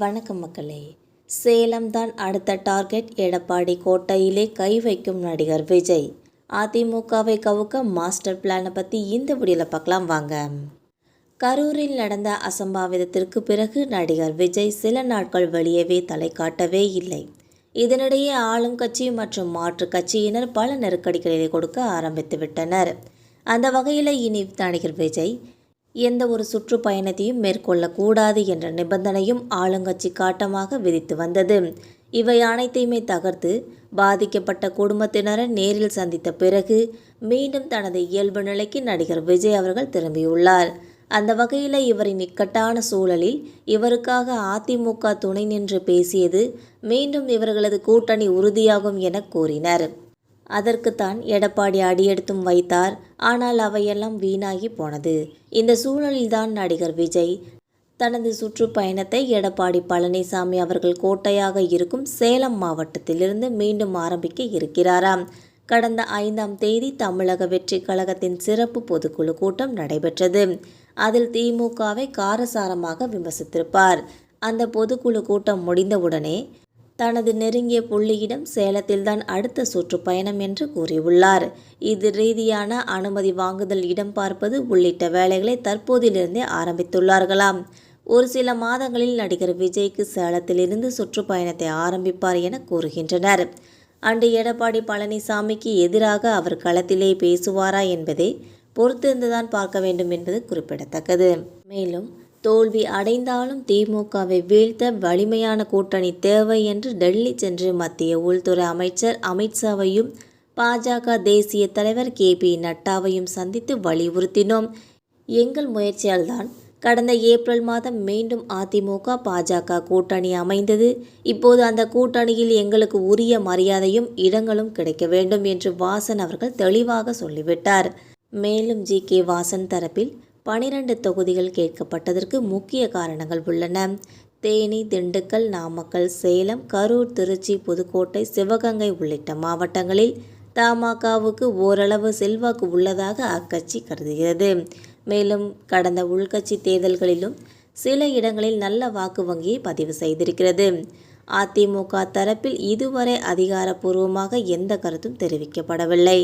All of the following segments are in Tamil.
வணக்கம் மக்களே. சேலம் தான் அடுத்த டார்கெட். எடப்பாடி கோட்டையிலே கை வைக்கும் நடிகர் விஜய். அதிமுகவை கவுக்க மாஸ்டர் பிளானை பற்றி இந்த வீடியோவில் பார்க்கலாம் வாங்க. கரூரில் நடந்த அசம்பாவிதத்திற்கு பிறகு நடிகர் விஜய் சில நாட்கள் வெளியவே தலை காட்டவே இல்லை. இதனிடையே ஆளும் கட்சி மற்றும் மாற்று கட்சியினர் பல நெருக்கடிகளை கொடுக்க ஆரம்பித்து விட்டனர் அந்த வகையில் இனி நடிகர் விஜய் எந்த ஒரு சுற்றுப்பயணத்தையும் மேற்கொள்ளக்கூடாது என்ற நிபந்தனையும் ஆளுங்கட்சி காட்டமாக விதித்து வந்தது. இவை அனைத்தையுமே தகர்த்து பாதிக்கப்பட்ட குடும்பத்தினரை நேரில் சந்தித்த பிறகு மீண்டும் தனது இயல்பு நிலைக்கு நடிகர் விஜய் அவர்கள் திரும்பியுள்ளார். அந்த வகையில் இவரின் இக்கட்டான சூழலில் இவருக்காக அதிமுக துணை நின்று பேசியது மீண்டும் இவர்களது கூட்டணி உறுதியாகும் என கூறினர். அதற்குத்தான் எடப்பாடி அடியெடுத்தும் வைத்தார். ஆனால் அவையெல்லாம் வீணாகி போனது. இந்த சூழலில்தான் நடிகர் விஜய் தனது சுற்றுப்பயணத்தை எடப்பாடி பழனிசாமி அவர்கள் கோட்டையாக இருக்கும் சேலம் மாவட்டத்திலிருந்து மீண்டும் ஆரம்பிக்க இருக்கிறாராம். கடந்த ஐந்தாம் தேதி தமிழக வெற்றி கழகத்தின் சிறப்பு பொதுக்குழு கூட்டம் நடைபெற்றது. அதில் திமுகவை காரசாரமாக விமர்சித்திருப்பார். அந்த பொதுக்குழு கூட்டம் முடிந்தவுடனே தனது நெருங்கிய புள்ளியிடம் சேலத்தில்தான் அடுத்த சுற்றுப்பயணம் என்று கூறியுள்ளார். இது ரீதியான அனுமதி வாங்குதல் இடம் பார்ப்பது உள்ளிட்ட வேலைகளை தற்போதிலிருந்தே ஆரம்பித்துள்ளார்களாம். ஒரு சில மாதங்களில் நடிகர் விஜய்க்கு சேலத்திலிருந்து சுற்றுப்பயணத்தை ஆரம்பிப்பார் என கூறுகின்றனர். அன்று எடப்பாடி பழனிசாமிக்கு எதிராக அவர் களத்திலே பேசுவாரா என்பதை பொறுத்திருந்துதான் பார்க்க வேண்டும் என்பது குறிப்பிடத்தக்கது. மேலும் தோல்வி அடைந்தாலும் திமுகவை வீழ்த்த வலிமையான கூட்டணி தேவை என்று டெல்லி சென்று மத்திய உள்துறை அமைச்சர் அமித்ஷாவையும் பாஜக தேசிய தலைவர் கே பி நட்டாவையும் சந்தித்து வலியுறுத்தினோம். எங்கள் முயற்சியால்தான் கடந்த ஏப்ரல் மாதம் மீண்டும் அதிமுக பாஜக கூட்டணி அமைந்தது. இப்போது அந்த கூட்டணியில் எங்களுக்கு உரிய மரியாதையும் இடங்களும் கிடைக்க வேண்டும் என்று வாசன் அவர்கள் தெளிவாக சொல்லிவிட்டார். மேலும் ஜி கே வாசன் தரப்பில் பனிரெண்டு தொகுதிகள் கேட்கப்பட்டதற்கு முக்கிய காரணங்கள் உள்ளன. தேனி திண்டுக்கல் நாமக்கல் சேலம் கரூர் திருச்சி புதுக்கோட்டை சிவகங்கை உள்ளிட்ட மாவட்டங்களில் தமாகவுக்கு ஓரளவு செல்வாக்கு உள்ளதாக அக்கட்சி கருதுகிறது. மேலும் கடந்த உள்கட்சி தேர்தல்களிலும் சில இடங்களில் நல்ல வாக்கு வங்கியை பதிவு செய்திருக்கிறது. அதிமுக தரப்பில் இதுவரை அதிகாரப்பூர்வமாக எந்த கருத்தும் தெரிவிக்கப்படவில்லை.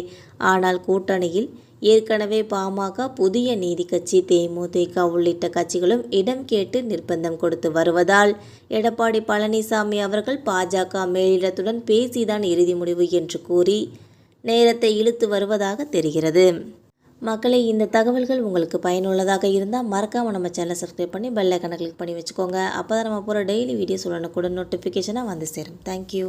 ஆனால் கூட்டணியில் ஏற்கனவே பாமக புதிய நீதி கட்சி தேமுதிக உள்ளிட்ட கட்சிகளும் இடம் கேட்டு நிர்பந்தம் கொடுத்து வருவதால் எடப்பாடி பழனிசாமி அவர்கள் பாஜக மேலிடத்துடன் பேசிதான் இறுதி முடிவு என்று கூறி நேரத்தை இழுத்து வருவதாக தெரிகிறது. மக்களை இந்த தகவல்கள் உங்களுக்கு பயனுள்ளதாக இருந்தால் மறக்காமல் நம்ம சேனலை சப்ஸ்கிரைப் பண்ணி பெல் ஐக்கனை கிளிக் பண்ணி வச்சுக்கோங்க. அப்போ தான் நம்ம போகிற டெய்லி வீடியோஸ் உடனுக்குடன் நோட்டிஃபிகேஷனாக வந்து சேரும். தேங்க்யூ